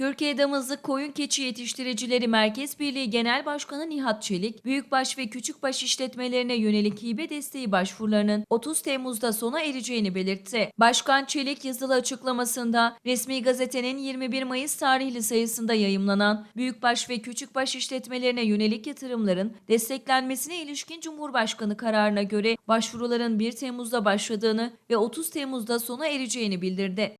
Türkiye Damızlık Koyun Keçi Yetiştiricileri Merkez Birliği Genel Başkanı Nihat Çelik, büyükbaş ve küçükbaş işletmelerine yönelik hibe desteği başvurularının 30 Temmuz'da sona ereceğini belirtti. Başkan Çelik yazılı açıklamasında resmi gazetenin 21 Mayıs tarihli sayısında yayımlanan büyükbaş ve küçükbaş işletmelerine yönelik yatırımların desteklenmesine ilişkin Cumhurbaşkanı kararına göre başvuruların 1 Temmuz'da başladığını ve 30 Temmuz'da sona ereceğini bildirdi.